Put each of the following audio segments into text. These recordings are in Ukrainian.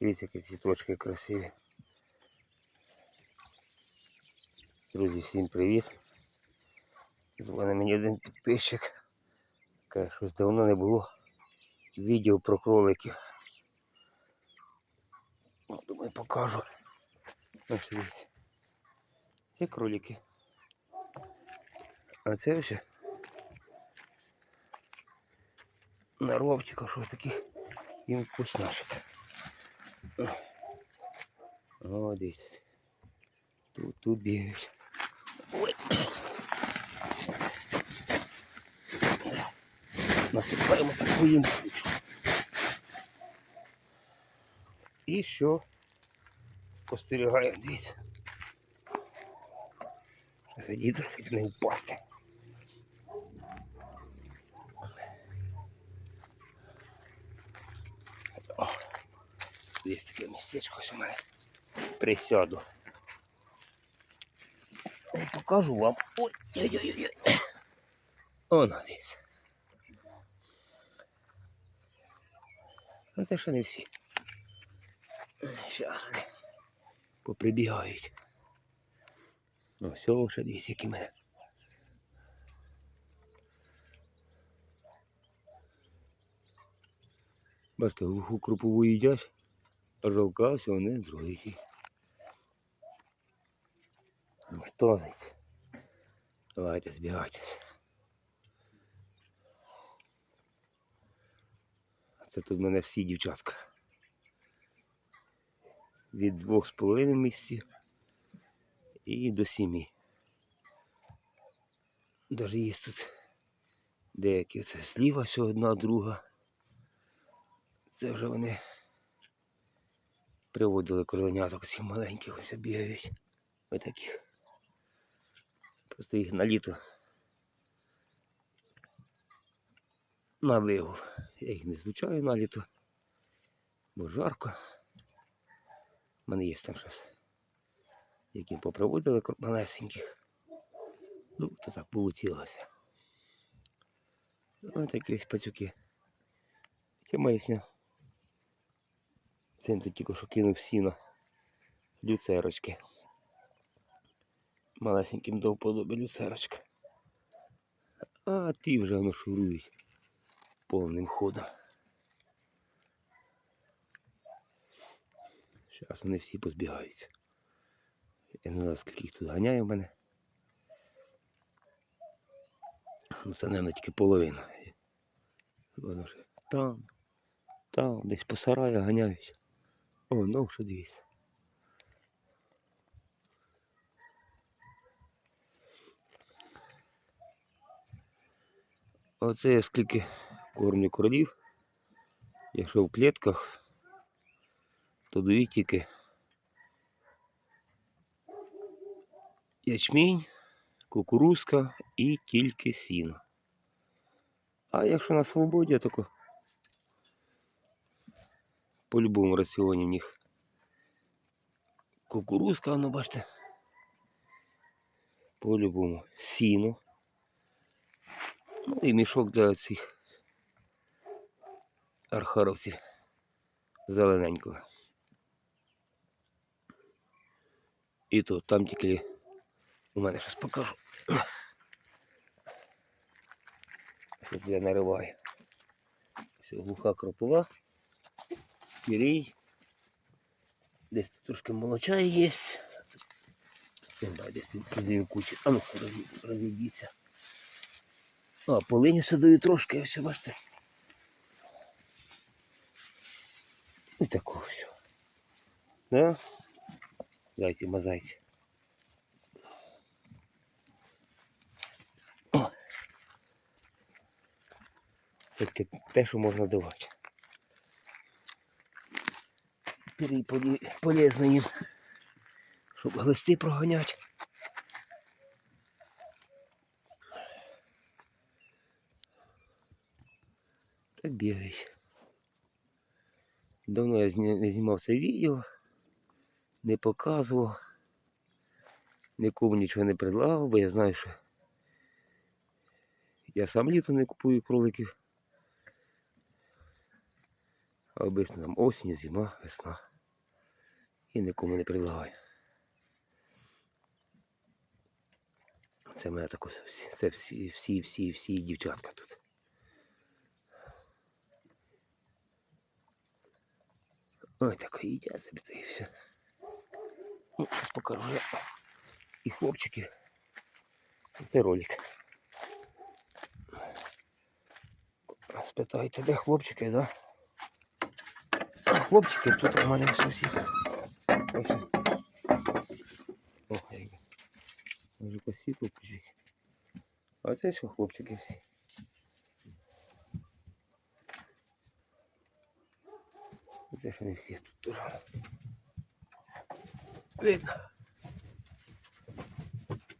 Дивіться, які цвіточки красиві. Друзі, всім привіт. Дзвонить мені один підписчик. Каже, щось давно не було відео про кроликів. Ну, Думаю, покажу. Це кролики. А це вже на ровчиках щось таких їм вкусняшок. Дивіться. Тут, тут бігають. Ой. Насипаємо таку їм кучу. І що? Спостерігаємо, дивіться. Задіду, щоб не впасти. Є таке містечко ось у мене. Присяду. І покажу вам. Ой, ой, ой, ой. Воно десь. Ну це ще не всі. Зараз вони поприбігають. Ну, все, ще дивіться, які мене. Бачите, глуху крупову їдять, все вони зроють. Ну що зайць? Давайте збігайтесь. Це тут в мене всі дівчатка. Від двох з половиною місяців і до сімі. Даже є тут деякі. Це зліва ще одна, друга. Це вже вони приводили кровеняток цих маленьких ось бігають. Ось таких. Просто їх на літо на вигул. Я їх не злучаю на літо, бо жарко. У мене є там щось, які поприводили кор- малесеньких. Ну, то так получилося. Ось такі ось пацюки. Це маячня. Він тільки що кинув сіно. Люцерочки. Малесеньким до вподоби люцерочка. А ті вже воно повним ходом. Зараз вони всі позбігаються. Я не знаю, скільки їх тут ганяє в мене. Ну, це, мабуть, тільки половина. Воно вже там, там, десь по сараях ганяють. О, ну вже дивіться. Оце я скільки кормлю кролів. Якщо в клітках, то дають тільки ячмінь, кукурузка і тільки сіно. А якщо на свободі, то по-любому раціоні в них кукурузка, ну бачите. По-любому сіно. Ну і мішок для цих архаровців зелененького. І то там тільки у мене щось покажу. Тут я нариваю. Все, глуха кропова, пірій. Десь тут трошки молоча є. Не знаю, десь тут кучу. А ну, розі- розійдіться. А, полині садую трошки, ось бачите. І такого все. Да? Зайці, мазайці. Тільки те, що можна давати. Полі- полезно їм, щоб глисти проганяти. Так бігають. Давно я не знімав це відео, не показував, нікому нічого не предлагав, бо я знаю, що я сам літо не купую кроликів. А обично нам осінь, зима, весна. І нікому не предлагаю. Це мене також це всі, всі, всі, всі дівчатка тут. Ой, так і їдять собі та і все. Ну, зараз покажу я і хлопчиків. Це ролик. Спитайте, де хлопчики, да? Хлопчики тут у мене сусід. Ось. О. Може по світлу. А це що хлопчики всі. Це ж не всі тут тоже. Видно.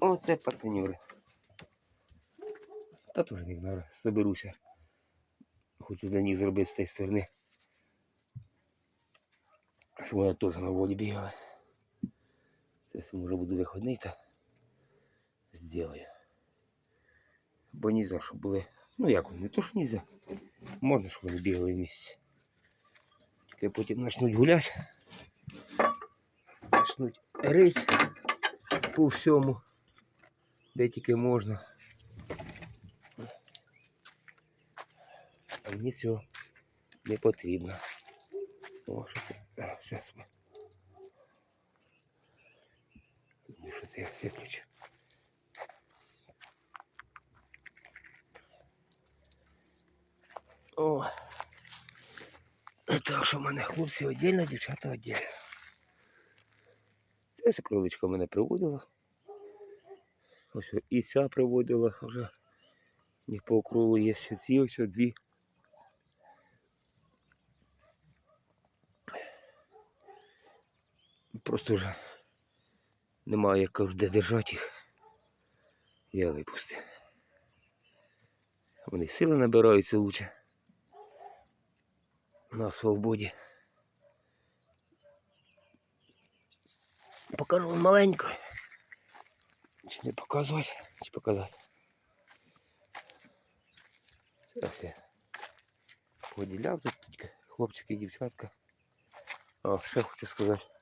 Оце пацанюри. Та теж не знаю, соберуся. Хочу для них зробити з тієї сторони. Щоб вони теж на волі бігали. Це може буду виходний, то зроблю. Бо ні за що були. Ну як не то що нельзя. Можна, щоб вони бігали в місці. Тільки потім почнуть гуляти. Почнуть рить по всьому, де тільки можна. А мені цього не потрібно. О, що ми. Ну, Що це я світ включу? О. Так що в мене хлопці віддільно, дівчата віддільно. Це ще кроличка мене приводила. Ось і ця приводила вже. І по округу є ще ці ось дві. Просто вже немає як кажуть, де держати їх. Я випустив. Вони сили набираються лучше. На свободі. Покажу вам маленько. Чи не показувати, чи показати. Це все. Поділяв тут хлопчики і дівчатка. А, ще хочу сказати.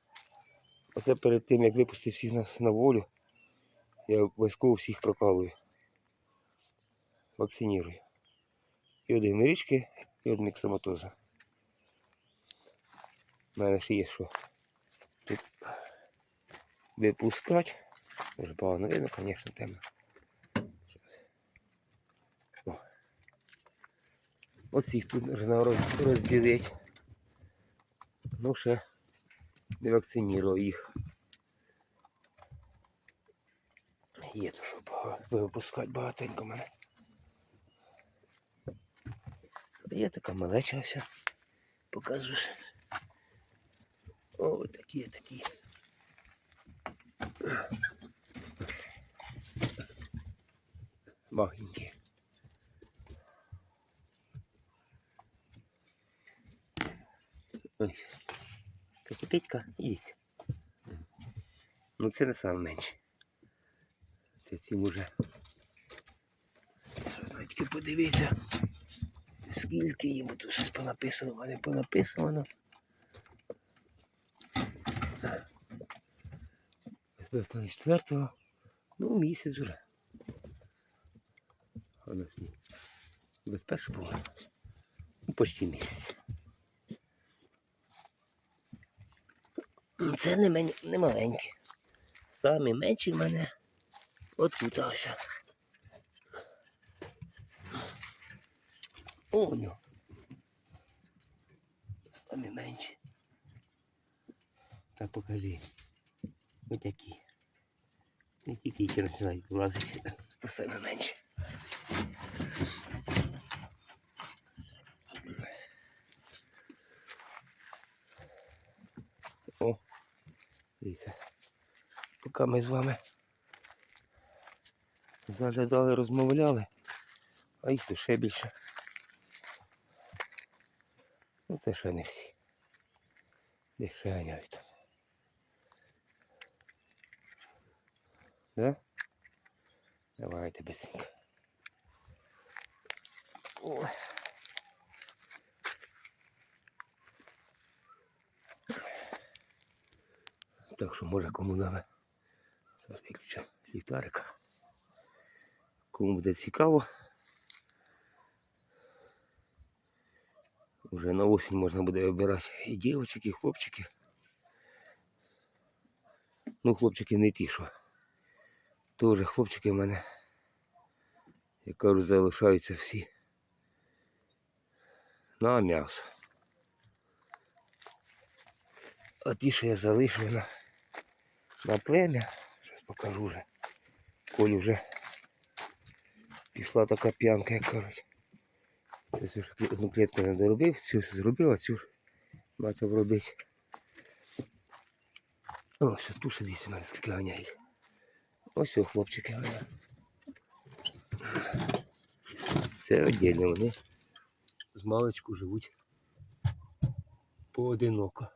Оце перед тим, як випустити всіх нас на волю, я обов'язково всіх прокалую. Вакцинірую. І від гнирички, і від міксоматоза. У мене ще є що тут випускати. Дуже погано видно, звісно, темно. Ось їх тут можна роз- розділити. Ну, ще не вакцинував їх. Є то, що випускати мене. Є така малеча вся. Показуєш. О, такі, такі. Махенькі. Ось. Капітька, їсть. Ну це не саме менше. Це цим уже. Що подивіться. Скільки їм тут щось понаписано, мене понаписано. Четвертого, ну місяць сні. Без першого. Ну, почти місяць. Це не, мен... не маленькі. Самі менші в мене отутався. О, ну. Самі менші. Та покажи. Ось такі. Не тільки починають влазити, то саме менше. О, дивіться. Поки ми з вами заглядали, розмовляли, а їх тут ще більше. Ну це ще не всі. Десь ганяють. Да? Давайте быстренько. Ой. Так що може кому надо. Зараз виключу ліхтарика. Кому буде цікаво. Уже на осінь можна буде вибирати і дівчаток, і хлопчики. Ну, хлопчики не ті, що. Тоже хлопчики в мене, як кажуть, залишаються всі на м'ясо. А ті, що я залишив на, на плем'я, зараз покажу вже. Колі вже пішла така п'янка, як кажуть. Це ж одну клітку не доробив, цю зробив, а цю ж почав робити. О, що тут десь у мене скільки ганяє їх. Ось о, хлопчики ганяють. Це віддільно вони з маличку живуть поодиноко.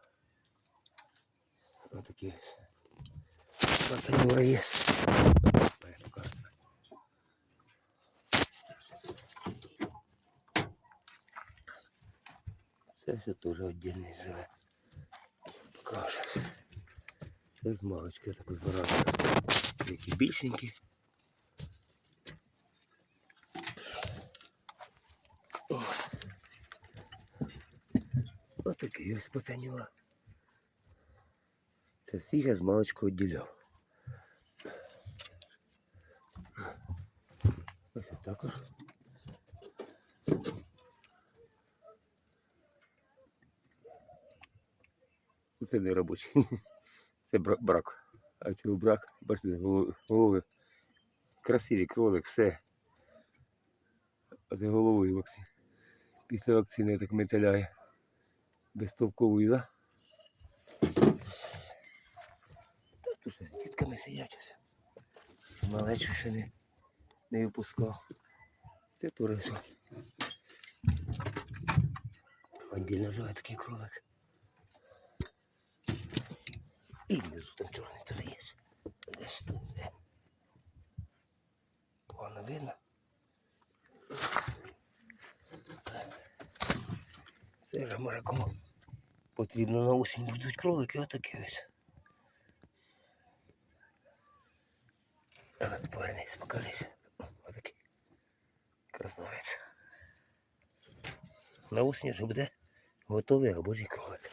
Отакі пацанюра є. Це все теж віддільний живе. Покажу. Це з малички такий збираю. Які більшенькі. О. Отакий ось пацанюра. Це всіх я з маличку відділяв. Ось також. Це не робочий. Це брак. А чого брак? Бачите, голови. Красиві кролик, все. А це головою вакцини. Після вакцини так металяє. Безтолковий, да? Тут з дітками сидять ось. Малечу ще не, не випускав. Це теж все. Отдільно живе такий кролик. І внизу там чорний теж є. Десь де. Погано видно. Це вже може кому потрібно на осінь будуть кролики, отакі ось. Ну, повернись, покажись. Отакий. Красавець. На осінь вже буде готовий робочий кролик.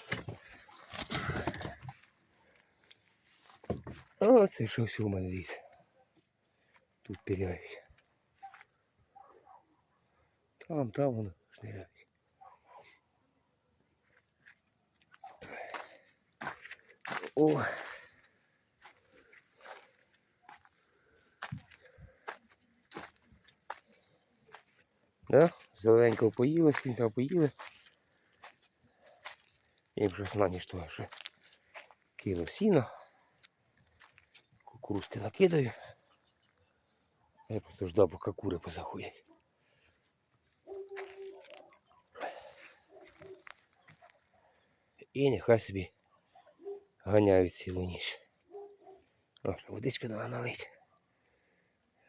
А це що все у мене дивіться. Тут піряють. Там, там воно шниряють. О! Да? Зеленького поїли, сінця поїли. І вже знані, що я ще кинув сіно. Кукурузки накидаю. Я просто ждав, поки кури позаходять. І нехай собі ганяють цілу ніч. О, водички треба налити.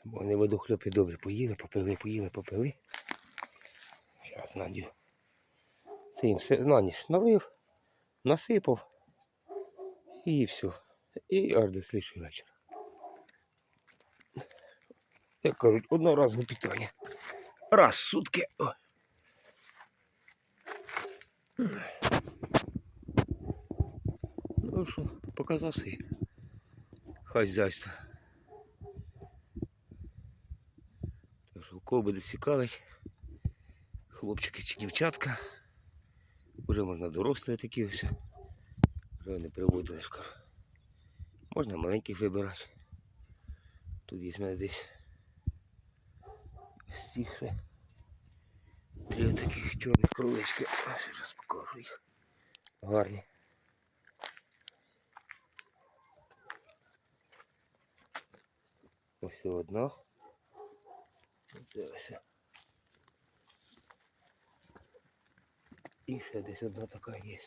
Бо вони водохльопи добре поїли, попили, поїли, попили. Зараз їм все на ніч налив, насипав і все. І аж до слідчий вечір. Як кажуть, одноразове питання. Раз сутки. Ну що, показав свій хазяйство. Так що, у кого буде цікавить, хлопчики чи дівчатка, вже можна дорослі такі ось. Вже не приводили. Можна маленьких вибирати. Тут є в мене десь ще три таких чорних кролички. Зараз покажу їх. Гарні. Ось одна. Це ось. І ще десь одна така є.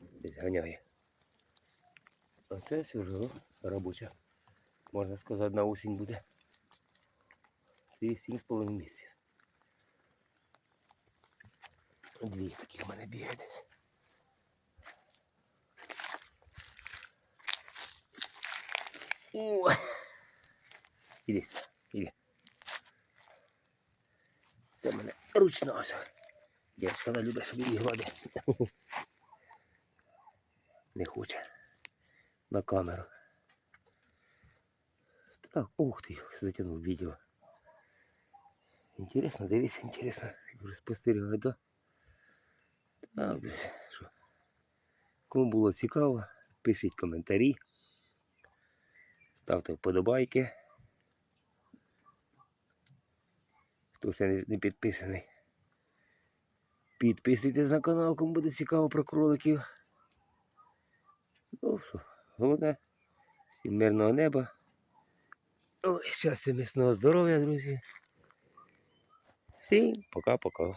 Десь ганяє. А це ось вже о, робоча. Можна сказати, на осінь буде. Це 7,5 місяців. Дві таких в мене бігає десь. О! Іди, іди. Це в мене ручна ось. Дівчинка вона любить, щоб її гладить. Не хоче. На камеру. Так, ух ти, затягнув відео. Інтересно, дивись, інтересно. Я кажу, спостерігаю, да? Так, друзі, що. Кому було цікаво, пишіть коментарі. Ставте вподобайки. Хто ще не, підписаний. Підписуйтесь на канал, кому буде цікаво про кроликів. Ну що, головне, всім мирного неба. Ой, щастя, міцного здоров'я, друзі. Всім пока-пока.